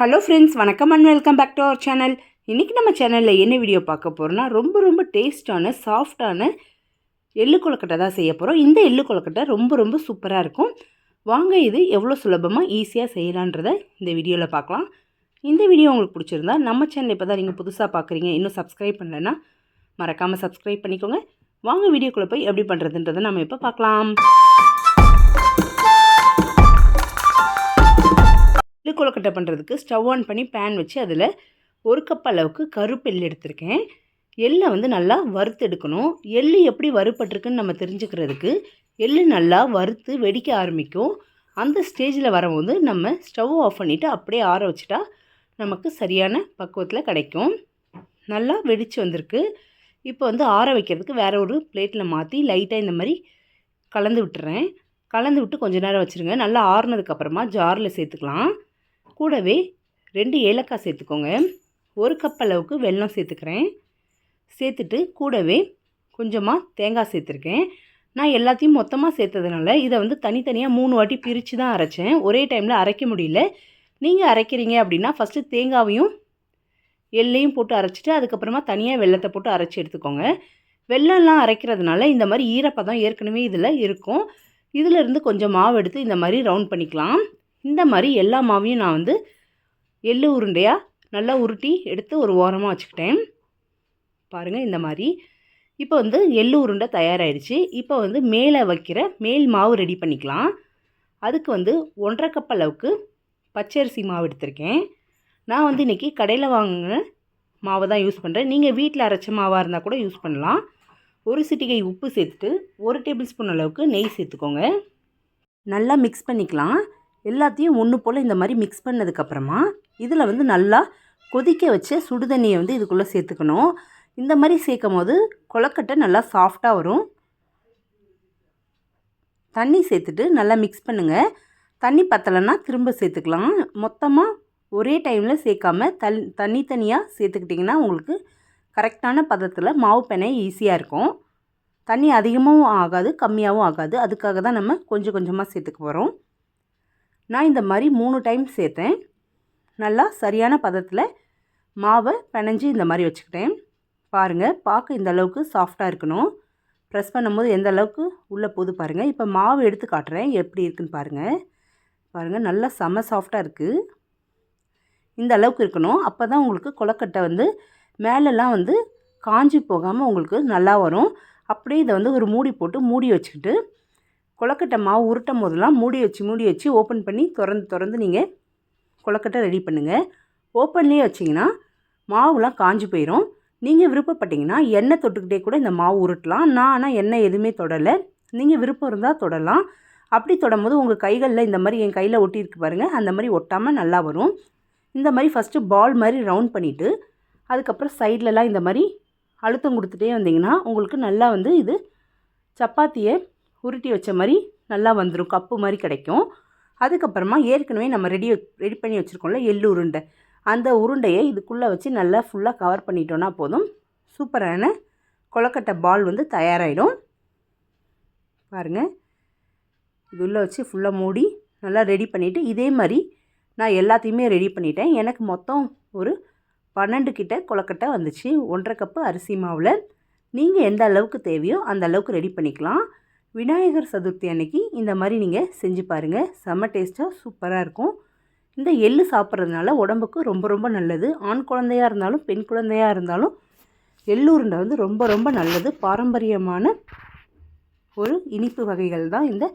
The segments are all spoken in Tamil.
ஹலோ ஃப்ரெண்ட்ஸ் வணக்கம் and welcome back to our channel இன்றைக்கி நம்ம சேனலில் என்ன வீடியோ பார்க்க போகிறோம்னா ரொம்ப ரொம்ப டேஸ்டான சாஃப்டான எள்ளு கொழுக்கட்டை தான் செய்ய போகிறோம் இந்த எள்ளு கொழுக்கட்டை ரொம்ப ரொம்ப சூப்பராக இருக்கும். வாங்க இது எவ்வளோ சுலபமாக ஈஸியாக செய்யலான்றதை இந்த வீடியோவில் பார்க்கலாம். இந்த வீடியோ உங்களுக்கு பிடிச்சிருந்தா நம்ம சேனல் இப்போ தான் நீங்கள் புதுசாக பார்க்குறீங்க இன்னும் சப்ஸ்கிரைப் பண்ணலைன்னா மறக்காமல் சப்ஸ்கிரைப் பண்ணிக்கோங்க. வாங்க வீடியோக்குள்ளே போய் எப்படி பண்ணுறதுன்றதை நம்ம இப்போ பார்க்கலாம். இது கொழுக்கட்டை பண்ணுறதுக்கு ஸ்டவ் ஆன் பண்ணி பேன் வச்சு அதில் ஒரு கப் அளவுக்கு கருப்பு எள் எடுத்திருக்கேன். எள்ளை வந்து நல்லா வறுத்து எடுக்கணும். எள் எப்படி வறுப்பட்டிருக்குன்னு நம்ம தெரிஞ்சுக்கிறதுக்கு எள்ளு நல்லா வறுத்து வெடிக்க ஆரம்பிக்கும். அந்த ஸ்டேஜில் வரும்போது நம்ம ஸ்டவ் ஆஃப் பண்ணிவிட்டு அப்படியே ஆற வச்சுட்டா நமக்கு சரியான பக்குவத்தில் கிடைக்கும். நல்லா வெடித்து வந்திருக்கு. இப்போ வந்து ஆற வைக்கிறதுக்கு வேறு ஒரு பிளேட்டில் மாற்றி லைட்டாக இந்த மாதிரி கலந்து விட்டுறேன். கலந்து விட்டு கொஞ்ச நேரம் வச்சுருங்க. நல்லா ஆறுனதுக்கப்புறமா ஜாரில் சேர்த்துக்கலாம். கூடவே ரெண்டு ஏலக்காய் சேர்த்துக்கோங்க. ஒரு கப் அளவுக்கு வெல்லம் சேர்த்துக்கிறேன். சேர்த்துட்டு கூடவே கொஞ்சமாக தேங்காய் சேர்த்துருக்கேன். நான் எல்லாத்தையும் மொத்தமாக சேர்த்ததுனால இதை வந்து தனித்தனியாக மூணு வாட்டி பிரித்து தான் அரைச்சேன். ஒரே டைமில் அரைக்க முடியல. நீங்கள் அரைக்கிறீங்க அப்படின்னா ஃபஸ்ட்டு தேங்காவையும் எள்ளையும் போட்டு அரைச்சிட்டு அதுக்கப்புறமா தனியாக வெள்ளத்தை போட்டு அரைச்சி எடுத்துக்கோங்க. வெள்ளம்லாம் அரைக்கிறதுனால இந்த மாதிரி ஈரப்பதம் ஏற்கனவே இதில் இருக்கும். இதிலிருந்து கொஞ்சம் மாவு எடுத்து இந்த மாதிரி ரவுண்ட் பண்ணிக்கலாம். இந்த மாதிரி எல்லா மாவையும் நான் வந்து எள்ளு உருண்டையாக நல்லா உருட்டி எடுத்து ஒரு ஓரமாக வச்சுக்கிட்டேன். பாருங்கள் இந்த மாதிரி. இப்போ வந்து எள்ளு உருண்டை தயாராகிடுச்சு இப்போ வந்து மேலே வைக்கிற மேல் மாவு ரெடி பண்ணிக்கலாம். அதுக்கு வந்து ஒன்றரை கப் அளவுக்கு பச்சரிசி மாவு எடுத்திருக்கேன். நான் வந்து இன்றைக்கி கடையில் வாங்கின மாவை தான் யூஸ் பண்ணுறேன் நீங்கள் வீட்டில் அரைச்ச மாவாக இருந்தால் கூட யூஸ் பண்ணலாம். ஒரு சிட்டிகை உப்பு சேர்த்துட்டு ஒரு டேபிள் ஸ்பூன் அளவுக்கு நெய் சேர்த்துக்கோங்க. நல்லா மிக்ஸ் பண்ணிக்கலாம். எல்லாத்தையும் ஒன்று போல் இந்த மாதிரி மிக்ஸ் பண்ணதுக்கப்புறமா இதில் வந்து நல்லா கொதிக்க வச்ச சுடுதண்ணியை வந்து இதுக்குள்ளே சேர்த்துக்கணும். இந்த மாதிரி சேர்க்கும் போது கொழக்கட்டை நல்லா சாஃப்டாக வரும். தண்ணி சேர்த்துட்டு நல்லா மிக்ஸ் பண்ணுங்கள் தண்ணி பத்தலைன்னா திரும்ப சேர்த்துக்கலாம். மொத்தமாக ஒரே டைமில் சேர்க்காம தல் தனித்தனியாக சேர்த்துக்கிட்டிங்கன்னா உங்களுக்கு கரெக்டான பதத்தில் மாவு பெனை ஈஸியாக இருக்கும். தண்ணி அதிகமாகவும் ஆகாது கம்மியாகவும் ஆகாது. அதுக்காக தான் நம்ம கொஞ்சம் கொஞ்சமாக சேர்த்துக்க போகிறோம் நான் இந்த மாதிரி மூணு டைம் சேர்த்தேன். நல்லா சரியான பதத்தில் மாவை பிணைஞ்சு இந்த மாதிரி வச்சுக்கிட்டேன். பாருங்கள் பார்க்க இந்த அளவுக்கு சாஃப்டாக இருக்கணும். ப்ரெஸ் பண்ணும்போது எந்த அளவுக்கு உள்ளே போது பாருங்கள் இப்போ மாவு எடுத்து காட்டுறேன் எப்படி இருக்குன்னு பாருங்கள் பாருங்கள் நல்லா செம சாஃப்டாக இருக்குது இந்த அளவுக்கு இருக்கணும். அப்போ தான் உங்களுக்கு கொலக்கட்டை வந்து மேலெல்லாம் வந்து காஞ்சி போகாமல் உங்களுக்கு நல்லா வரும். அப்படியே இதை வந்து ஒரு மூடி போட்டு மூடி வச்சுக்கிட்டு கொலக்கட்டை மாவு உருட்டும் போதெல்லாம் மூடி வச்சு மூடி வச்சு ஓப்பன் பண்ணி திறந்து திறந்து நீங்கள் கொலக்கட்டை ரெடி பண்ணுங்கள் ஓப்பன்லேயே வச்சிங்கன்னா மாவுலாம் காஞ்சி போயிடும் நீங்கள் விருப்பப்பட்டிங்கன்னா எண்ணெய் தொட்டுக்கிட்டே கூட இந்த மாவு உருட்டலாம். நான் ஆனால் எண்ணெய் எதுவுமே தொடலை. நீங்கள் விருப்பம் இருந்தால் தொடலாம். அப்படி தொடும்போது உங்கள் கைகளில் இந்த மாதிரி என் கையில் ஒட்டியிருக்கு பாருங்கள் அந்த மாதிரி ஒட்டாமல் நல்லா வரும். இந்த மாதிரி ஃபஸ்ட்டு பால் மாதிரி ரவுண்ட் பண்ணிவிட்டு அதுக்கப்புறம் சைட்லலாம் இந்த மாதிரி அழுத்தம் கொடுத்துட்டே வந்தீங்கன்னா உங்களுக்கு நல்லா வந்து இது சப்பாத்தியை உருட்டி வச்ச மாதிரி நல்லா வந்துடும் கப்பு மாதிரி கிடைக்கும். அதுக்கப்புறமா ஏற்கனவே நம்ம ரெடி ரெடி பண்ணி வச்சுருக்கோம்ல எள்ளு உருண்டை. அந்த உருண்டையை இதுக்குள்ளே வச்சு நல்லா ஃபுல்லாக கவர் பண்ணிட்டோன்னா போதும். சூப்பரான கொலக்கட்டை பால் வந்து தயாராகிடும் பாருங்கள் இது உள்ளே வச்சு ஃபுல்லாக மூடி நல்லா ரெடி பண்ணிவிட்டு இதே மாதிரி நான் எல்லாத்தையுமே ரெடி பண்ணிட்டேன். எனக்கு மொத்தம் ஒரு பன்னெண்டு கிட்ட கொலக்கட்டை வந்துச்சு. ஒன்றரை கப்பு அரிசி மாவில். நீங்கள் எந்த அளவுக்கு தேவையோ அந்த அளவுக்கு ரெடி பண்ணிக்கலாம். விநாயகர் சதுர்த்தி அன்னைக்கு இந்த மாதிரி நீங்கள் செஞ்சு பாருங்கள் செம்ம டேஸ்ட்டாக சூப்பராக இருக்கும். இந்த எள்ளு சாப்பிட்றதுனால உடம்புக்கு ரொம்ப ரொம்ப நல்லது. ஆண் குழந்தையாக இருந்தாலும் பெண் குழந்தையாக இருந்தாலும் எள்ளுருண்டை வந்து ரொம்ப ரொம்ப நல்லது. பாரம்பரியமான ஒரு இனிப்பு வகைகள் தான் இந்த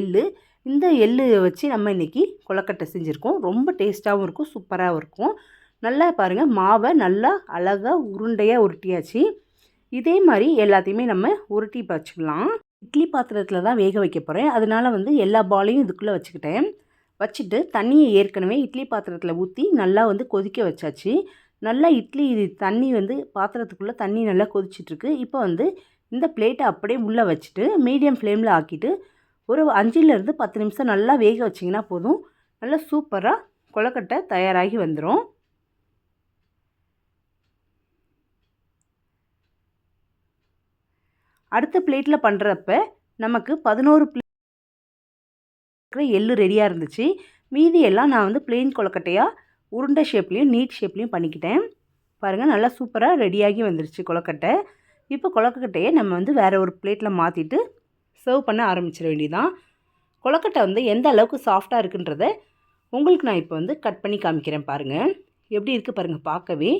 எள்ளு. இந்த எள்ளு வச்சு நம்ம இன்றைக்கி கொலக்கட்டை செஞ்சுருக்கோம். ரொம்ப டேஸ்ட்டாகவும் இருக்கும் சூப்பராகவும் இருக்கும். நல்லா பாருங்கள் மாவை நல்லா அழகாக உருண்டையாக உருட்டியாச்சு. இதே மாதிரி எல்லாத்தையுமே நம்ம உருட்டி வச்சுக்கலாம். இட்லி பாத்திரத்தில் தான் வேக வைக்க போகிறேன் அதனால் வந்து எல்லா பாலையும் இதுக்குள்ளே வச்சுக்கிட்டேன். வச்சுட்டு தண்ணியை ஏற்கனவே இட்லி பாத்திரத்தில் ஊற்றி நல்லா வந்து கொதிக்க வச்சாச்சு. நல்லா இட்லி தண்ணி வந்து பாத்திரத்துக்குள்ளே தண்ணி நல்லா கொதிச்சிட்ருக்கு. இப்போ வந்து இந்த பிளேட்டை அப்படியே உள்ளே வச்சுட்டு மீடியம் ஃப்ளேமில் ஆக்கிட்டு ஒரு அஞ்சுலேருந்து பத்து நிமிஷம் நல்லா வேக வச்சிங்கன்னா போதும். நல்லா சூப்பராக கொலக்கட்டை தயாராகி வந்துடும் அடுத்த பிளேட்டில் பண்ணுறப்ப நமக்கு பதினோரு பிளேட் எள்ளு ரெடியாக இருந்துச்சு. மீதி எல்லாம் நான் வந்து பிளெயின் கொலக்கட்டையாக உருண்டை ஷேப்லேயும் நீட் ஷேப்லேயும் பண்ணிக்கிட்டேன். பாருங்கள் நல்லா சூப்பராக ரெடியாகி வந்துருச்சு கொலக்கட்டை இப்போ கொலக்கட்டையை நம்ம வந்து வேறு ஒரு பிளேட்டில் மாற்றிட்டு சர்வ் பண்ண ஆரம்பிச்சிட வேண்டியதான் கொலக்கட்டை வந்து எந்த அளவுக்கு சாஃப்டாக இருக்குன்றத உங்களுக்கு நான் இப்போ வந்து கட் பண்ணி காமிக்கிறேன் பாருங்கள் எப்படி இருக்குது பாருங்கள் பார்க்கவே.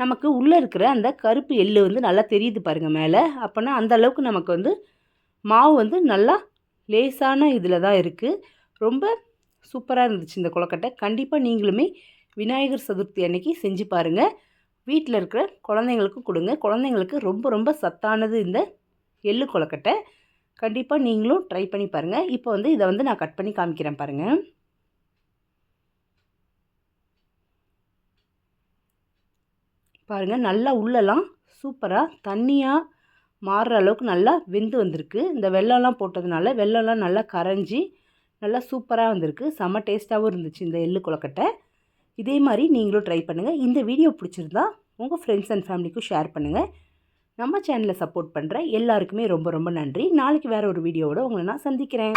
நமக்கு உள்ளே இருக்கிற அந்த கருப்பு எள்ளு வந்து நல்லா தெரியுது பாருங்கள் மேலே. அப்போனா அந்த அளவுக்கு நமக்கு வந்து மாவு வந்து நல்லா லேசான இதில் தான் இருக்குது ரொம்ப சூப்பராக இருந்துச்சு இந்த கொலக்கட்டை கண்டிப்பாக நீங்களுமே விநாயகர் சதுர்த்தி அன்னைக்கு செஞ்சு பாருங்கள் வீட்டில் இருக்கிற குழந்தைங்களுக்கும் கொடுங்க. குழந்தைங்களுக்கு ரொம்ப ரொம்ப சத்தானது இந்த எள்ளு கொலக்கட்டை கண்டிப்பாக நீங்களும் ட்ரை பண்ணி பாருங்கள் இப்போ வந்து இதை வந்து நான் கட் பண்ணி காமிக்கிறேன் பாருங்கள் பாருங்கள் நல்லா உள்ளெல்லாம் சூப்பராக தண்ணியாக மாறுற அளவுக்கு நல்லா வெந்து வந்திருக்கு. இந்த வெள்ளம்லாம் போட்டதுனால வெள்ளம்லாம் நல்லா கரைஞ்சி நல்லா சூப்பராக வந்திருக்கு. செம்ம டேஸ்ட்டாகவும் இருந்துச்சு இந்த எள்ளு கொலக்கட்டை இதே மாதிரி நீங்களும் ட்ரை பண்ணுங்கள் இந்த வீடியோ பிடிச்சிருந்தா உங்கள் ஃப்ரெண்ட்ஸ் அண்ட் ஃபேமிலிக்கும் ஷேர் பண்ணுங்கள் நம்ம சேனலை சப்போர்ட் பண்ணுற எல்லாருக்குமே ரொம்ப ரொம்ப நன்றி. நாளைக்கு வேறு ஒரு வீடியோவோட உங்களை நான் சந்திக்கிறேன்.